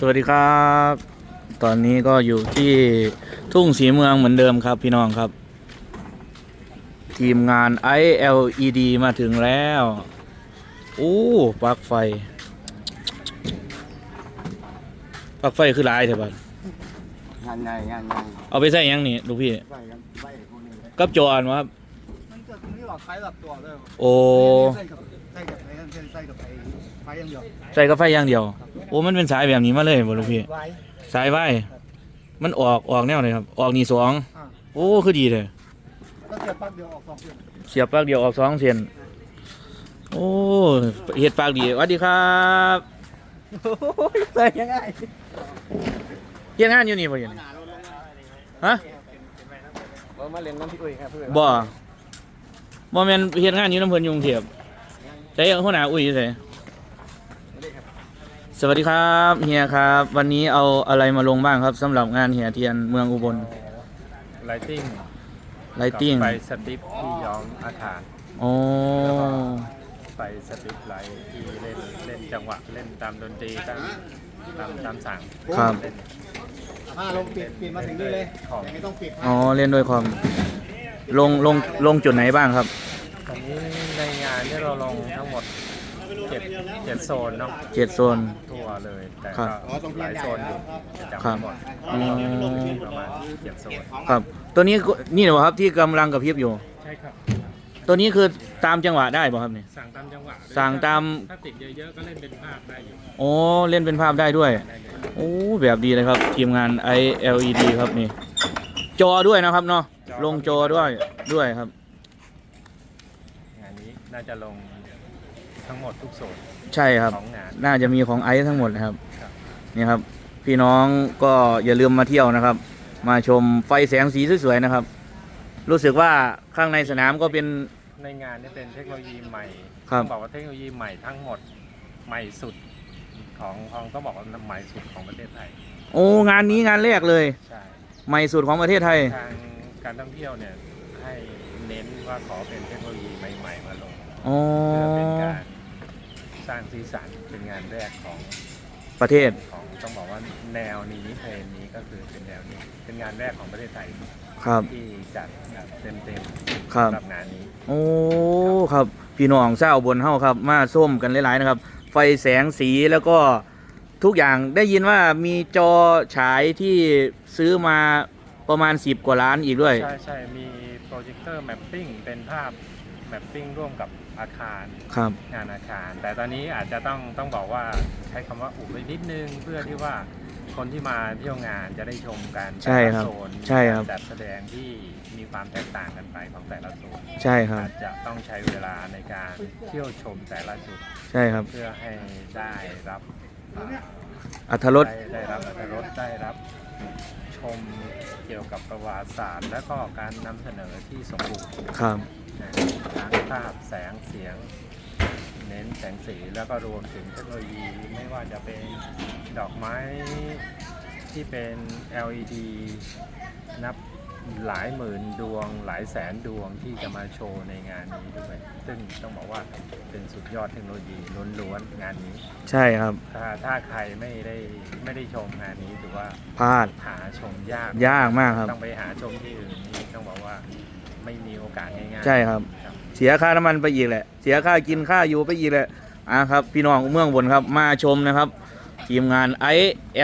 สวัสดีครับ ตอนนี้ก็อยู่ที่ทุ่งสีเมืองเหมือนเดิมครับพี่น้องครับ ทีมงาน ILED มาถึงแล้วโอ้ปลั๊กไฟปลั๊กไฟคือหลายเถอะบัดงานใหญ่งานใหญ่เอาไปใส่หยังนี่ลูกพี่ใบกันใบพวกนี้เลยกับจอนวะครับมันเกิดตรงนี้หรอไฟแบบตัวเลยโอ้ใส่กับใส่กับไฟนั่นใส่กับไฟไฟอย่างเดียวใส่กับไฟอย่างเดียว โอ้มันเป็นสายแบบนี้มาเลยบ่ลูกพี่ ไว้สายไฟมันออกออกแนวไหนครับ ออกนี่สองอ่าโอ้คือดีเลยก็เสียบปลั๊กเดียวออกสองเสียบเสียบปลั๊กเดียวออกสองเส้นโอ้เฮ็ดปลั๊กดีสวัสดีครับใส่ยังไงเฮ็ดงานอยู่นี่บ่อยู่นี่ฮะมาเล่นน้ำพี่อุ้ยครับเพื่อนบ่บ่แม่นเฮ็ดงานอยู่น้ำเพิ่นอยู่กรุงเทพใส่หัวหน้าอุ้ยอยู่ไส สวัสดีครับเฮียครับ วันนี้เอาอะไรมาลงบ้างครับสำหรับงานเฮียเทียนเมืองอุบลไลติ้งไลติ้งไฟสติ๊ปที่ย้อมอาคารโอ้ไฟสติ๊ปไลท์ที่เล่นเล่นจังหวะเล่นตามดนตรีตามตามตามสั่งครับเล่นผ้าลงปิดปิดมาถึงนี่เลยของยังไม่ต้องปิดอ๋อเล่นด้วยความลงลงลงจุดไหนบ้างครับ ตอนนี้ในงานที่เราลงทั้งหมด เจ็ดเจ็ดโซนเนาะเจ็ดโซน ทั่วเลย แต่ครัก็บอ๋อตรงหที่ลายใหญ่โซนอยู่จำครัไม่บหมดอืมประมาณเจ็ดโซนครับ ตัวนี้ก็นี่เหรอครับที่กำลังกระพริบอยู่ ใช่ครับ ตัวนี้คือตามจังหวะได้ป่ะครับเนี่ย สั่งตามจังหวะสั่งตาม ถ้าติดเยอะๆก็เล่นเป็นภาพได้อยู่โอ้เล่นเป็นภาพได้ด้วย ได้เลยโอ้แบบดีเลยครับ ทีมงาน ILED ครับนี่ จอด้วยนะครับเนาะลงจอด้วยด้วยครับ งานนี้น่าจะลง ทั้งหมดทุกโซนใช่ครับ ของงาน น่าจะมีของไอซ์ทั้งหมดนะครับครับ นี่ครับ พี่น้องก็อย่าลืมมาเที่ยวนะครับ มาชมไฟแสงสีสวยๆนะครับ รู้สึกว่าข้างในสนามก็เป็น ในงานนี่เป็นเทคโนโลยีใหม่ครับ ต้องบอกว่าเทคโนโลยีใหม่ทั้งหมดใหม่สุดของของต้องบอกว่าใหม่สุดของประเทศไทยโอ้งานนี้งานแรกเลย ใช่ใหม่สุดของประเทศไทย ทางการท่องเที่ยวเนี่ยให้เน้นว่าขอเป็นเทคโนโลยีใหม่ ๆ มาลงอ๋อ เพื่อเป็นการ สร้างสีสันเป็นงานแรกของประเทศ ของต้องบอกว่าแนวนี้เทรนด์นี้ก็คือเป็นแนวนี้ เป็นงานแรกของประเทศไทยครับ ที่จัดแบบเต็มๆครับ สำหรับงานนี้ โอ้ ครับ พี่น้องเศร้าวบนเฮาครับ มาส้มกันหลาย ๆ นะครับ ไฟแสงสีแล้วก็ทุกอย่างได้ยินว่ามีจอฉายที่ซื้อมาประมาณ 10 กว่าล้านอีกด้วย ใช่ใช่มีโปรเจคเตอร์แมปปิ้งเป็นภาพแมปปิ้งร่วมกับ อาคารครับงานอาคาร แต่ตอนนี้อาจจะต้องต้องบอกว่าใช้คำว่าอุบไว้นิดนึงเพื่อที่ว่าคนที่มาเที่ยวงานจะได้ชมกันใช่ครับแต่ละโซนใช่ครับจัดแสดงที่มีความแตกต่างกันไปของแต่ละโซนใช่ครับอาจจะต้องใช้เวลาในการเที่ยวชมแต่ละจุดใช่ครับเพื่อให้ได้รับอ่าอัธรสได้ได้รับอรรถรสได้รับชมเกี่ยวกับประวัติศาสตร์ และก็การนำเสนอที่สมบูรณ์ครับนะ ทั้งภาพแสงเสียง เน้นแสงสีแล้วก็รวมถึงเทคโนโลยีไม่ว่าจะเป็นดอกไม้ที่เป็น LED นับหลายหมื่นดวงหลายแสนดวงที่จะมาโชว์ในงานนี้ด้วย ซึ่งต้องบอกว่าเป็นสุดยอดเทคโนโลยีล้วนๆงานนี้ ใช่ครับ ถ้าถ้าใครไม่ได้ไม่ได้ชมงานนี้ถือว่าพลาดหาชมยากยากมากครับ ต้องไปหาชมที่อื่นนี่ต้องบอกว่า ไม่มีโอกาสง่ายๆ ใช่ครับ ครับ เสียค่าน้ำมันไปอีกแหละ เสียค่ากินค่าอยู่ไปอีกแหละอะครับ พี่น้องเมืองบนครับ มาชมนะครับ ทีมงาน i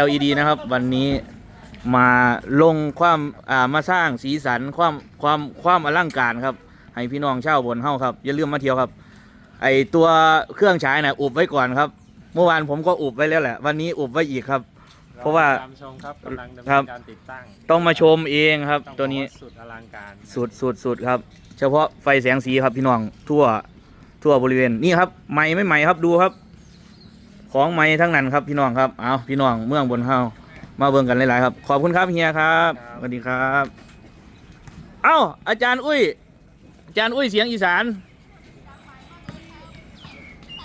LED นะครับ วันนี้มาลงความอ่ามาสร้างสีสันความความความอลังการครับ ให้พี่น้องชาวบนเฮาครับ อย่าลืมมาเที่ยวครับ ไอตัวเครื่องฉายนะอุบไว้ก่อนครับ เมื่อวานผมก็อุบไว้แล้วแหละ วันนี้อุบไว้อีกครับ เพราะว่าตามชมครับกำลังดำครัเนิบนการติดตั้งต้องมาชมเองครับต้องตัวนี้บอกาสุดอลังการสุดสุดสุดครับ เฉพาะไฟแสงสีครับพี่น้องทั่วทั่วบริเวณนี่ครับใหม่ไม่ใหม่ครับดูครับ ของใหม่ทั้งนั้นครับพี่น้องครับเอาพี่น้องเมืองบนเฮามาเบิ่งกันหลายๆครับ ขอบคุณครับเฮียครับสวัสดีครับ เอ้าอาจารย์อุ้ย อาจารย์อุ้ยเสียงอีสาน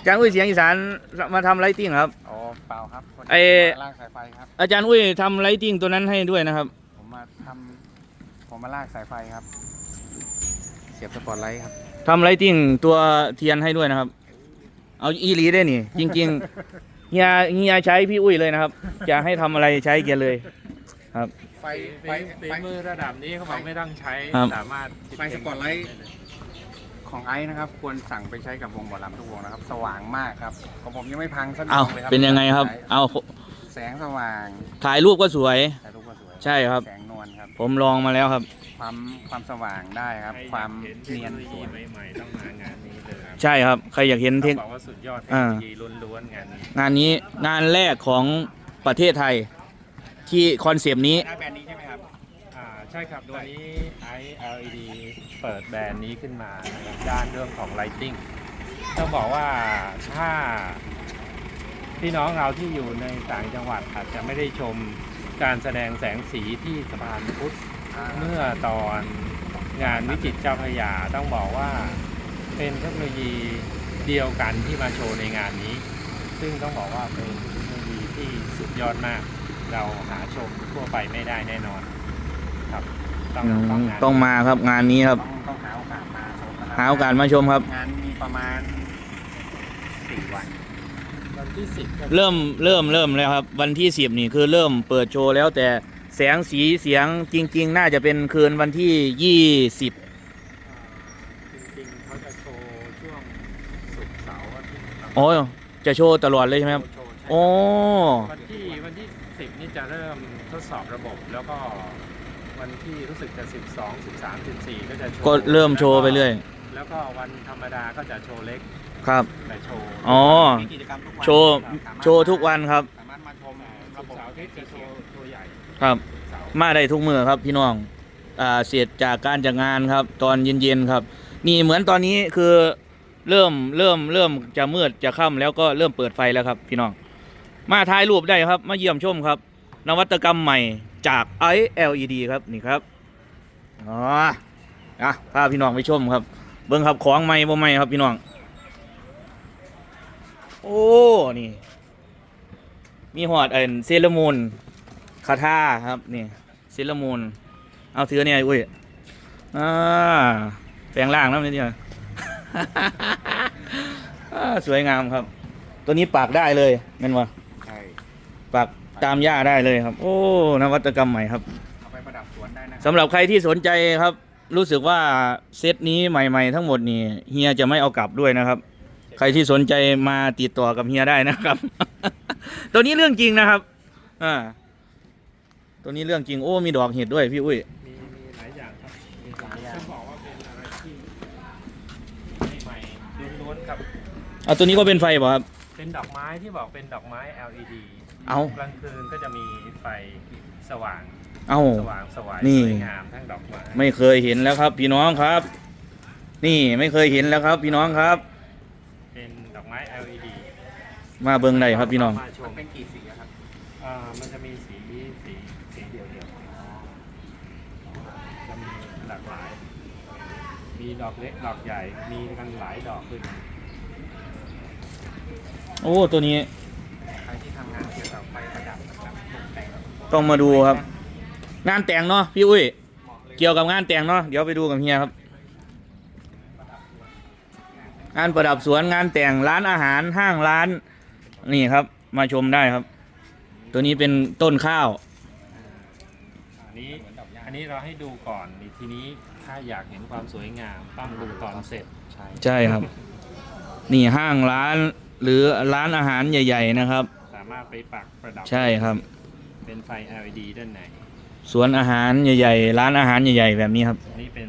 อาจารย์อุ้ยเสียงอีสานมาทำไลติ้งครับ อ๋อเปล่าครับคนไอ้ มาลากสายไฟครับ อาจารย์อุ้ยทำไลติ้งตัวนั้นให้ด้วยนะครับ ผมมาทำผมมาลากสายไฟครับ เสียบสปอตไลท์ครับ ทำไลติ้งตัวเทียนให้ด้วยนะครับ เอาอีหลีได้นี่ จริงๆเฮียเฮียใช้พี่อุ้ยเลยนะครับ จะให้ทำอะไรใช้แกเลย ไฟไฟฝีไฟมือระดับนี้เขาบอกไม่ต้องใช้ครับ สามารถไฟสปอตไลท์ ของไอซ์นะครับ ควรสั่งไปใช้กับวงหมอลำทุกวงนะครับ สว่างมากครับของผมยังไม่พังสักดเอาวงเลยครับเป็นยังไงครับ เอาแสงสว่างถ่ายรูปก็สวยถ่ายรูปก็สวยใช่ครับ แสงนวลครับ ผมลองมาแล้วครับ ความความสว่างได้ครับใรความอยกห็เนียนทคโโลสวยใหม่ๆต้องมางานนี้เลยครับใช่ครับ ใครอยากเห็นเทต้อคงบอกว่าสุดยอดเทคอ่าโนโลยีล้วนๆงานนี้งานนี้งานแรกของประเทศไทย ที่คอนเซปต์นี้ได้แบรนด์นี้ใช่ไหมครับอ่าใช่ครับวันนี้ i LED เปิดแบรนด์นี้ขึ้นมานะครับด้านเรื่องของ Lighting ต้องบอกว่าถ้าพี่น้องเราที่อยู่ในต่างจังหวัดอาจจะไม่ได้ชมการแสดงแสงสีที่สะพานพุทธเมื่อตอนงานวิจิตรเจ้าพระยาต้องบอกว่าเป็นเทคโนโลยีเดียวกันที่มาโชว์ในงานนี้ ซึ่งต้องบอกว่าเป็นเทคโนโลยีที่สุดยอดมาก เราหาชมทั่วไปไม่ได้แน่นอนครับ ต้องอืต้องมงานต้องมาครับงานนี้ครับ ต้องต้องหาโอกาสมาชมนะครับหาโอกาสมาชมครับ งานมีประมาณสี่วันวันที่สิบเริ่มเริ่มเริ่มแล้วครับ วันที่สิบนี่คือเริ่มเปิดโชว์แล้วแต่แสงสีเสียงจริง ๆ น่าจะเป็นคืนวันที่ยี่สิบจริงๆเขาจะโชว์ช่วงศุกร์เสาร์อาทิตย์ครับโอ้ยจะโชว์ตลอดเลยใช่ไหมครับ โชว์ใช่โอ้ วันที่วันที่สิบนี่จะเริ่มทดสอบระบบแล้วก็ วันที่รู้สึกจะสิบสองสิบสามสิบสี่ก็จะโชว์ก็เริ่มโชว์ไปเรื่อย แล้วก็วันธรรมดาก็จะโชว์เล็กครับ แต่โชว์อ๋อ มีกิจกรรมทุกวันโชว์สามารถโชว์ทุกวันครับ สามารถมาชมศุระกบบร์เสาร์อาทิตย์จะโชว์ตัวใหญ่ครับศุกร์เสาร์มาได้ทุกมือครับพี่น้อง อ่า เสร็จจากการจากงานครับ ตอนเย็นๆครับ นี่เหมือนตอนนี้คือเริ่มเริ่มเริ่มจะมืดจะค่ำแล้วก็เริ่มเปิดไฟแล้วครับ พี่น้อง มาถ่ายรูปได้ครับ มาเยี่ยมชมครับ นวัตกรรมใหม่จาก i LED ครับนี่ครับอ๋ออะพาพี่น้องไปชมครับ เบิ้งครับของใหม่บ่ใหม่ครับพี่น้อง โอ้นี่ มีหอดเอ็นเซเลมูนคาทาครับนี่เซเลมูนเอาถือเนี่ยอุ้ยอ่าแปลงร่างแล้วนี่เนี่ยอ่าสวยงามครับ ตัวนี้ปากได้เลยแม่นวะใช่ปาก ตามหญ้าได้เลยครับ โอ้นวัตกรรมใหม่ครับเอาไปประดับสวนได้นะสำหรับใครที่สนใจครับ รู้สึกว่าเซตนี้ใหม่ ๆ ทั้งหมดนี่เฮียจะไม่เอากลับด้วยนะครับ ใครที่สนใจมาติดต่อกับเฮียได้นะครับ ตัวนี้เรื่องจริงนะครับอ่าตัวนี้เรื่องจริงโอ้มีดอกเห็ดด้วยพี่อุ้ยมีมีหลายอย่างครับมีหลายอย่างต้องบอกว่าเป็นอะไรที่ใหม่ๆล้วนๆครับเอาตัวนี้ก็เป็นไฟเปล่ะครับ เป็นดอกไม้ที่บอกเป็นดอกไม้ LED เอา กลางคืนก็จะมีไฟสว่างเอา สว่างสวายนี่ สวยงามทั้งดอกไม้ไม่เคยเห็นแล้วครับ พี่น้องครับ นี่ไม่เคยเห็นแล้วครับ พี่น้องครับ เป็นดอกไม้ LED มาเบิ่งได้ครับ พี่น้อง มาชมัมนเป็นกี่สีอะครับอ่ามันจะมีสีสีสีเดียวเดียวจะมีหลากหลาย มีดอกเล็กดอกใหญ่มีกันหลายดอกด้วยกันโอ้ตัวนี้ ต่งต้องมาดูครับ งานแต่งเนาะพี่อุ้ย เกี่ยวกับงานแต่งเนาะเดี๋ยวไปดูกับเฮียครับ งานประดับสวนงานแต่งร้านอาหารห้างร้าน นี่ครับ มาชมได้ครับ ตัวนี้เป็นต้นข้าว อันนี้อันนี้เราให้ดูก่อนนี่ทีนี้ถ้าอยากเห็นความสวยงามต้องดูตอนเสร็จใช่ใช่ครับ นี่ห้างร้านหรือร้านอาหารใหญ่ ๆ นะครับ สามารถไปปักประดับใช่ครับ เป็นไฟ LED ด้านในสวนอาหารใหญ่ๆ ร้านอาหารใหญ่ๆ แบบนี้ครับ อันนี้เป็น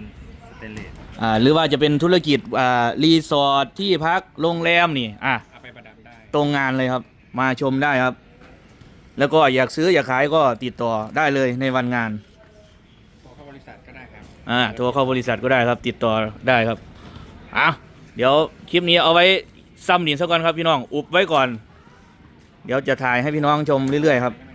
สเตนเลสอ่าหรือว่าจะเป็นธุรกิจอ่ารีสอร์ทที่พักโรงแรมนี่อะเอาไปประดับได้ตรงงานเลยครับ มาชมได้ครับ แล้วก็อยากซื้ออยากขายก็ติดต่อได้เลยในวันงาน ตัวเข้าบริษัทก็ได้ครับอ่าโทรเข้าบริษัทก็ได้ครับ ติดต่อได้ครับอะเดี๋ยวคลิปนี้เอาไว้ซ้ำดินซะก่อนครับพี่น้อง อุบไว้ก่อน เดี๋ยวจะถ่ายให้พี่น้องชมเรื่อยๆครับ ใช่ไหม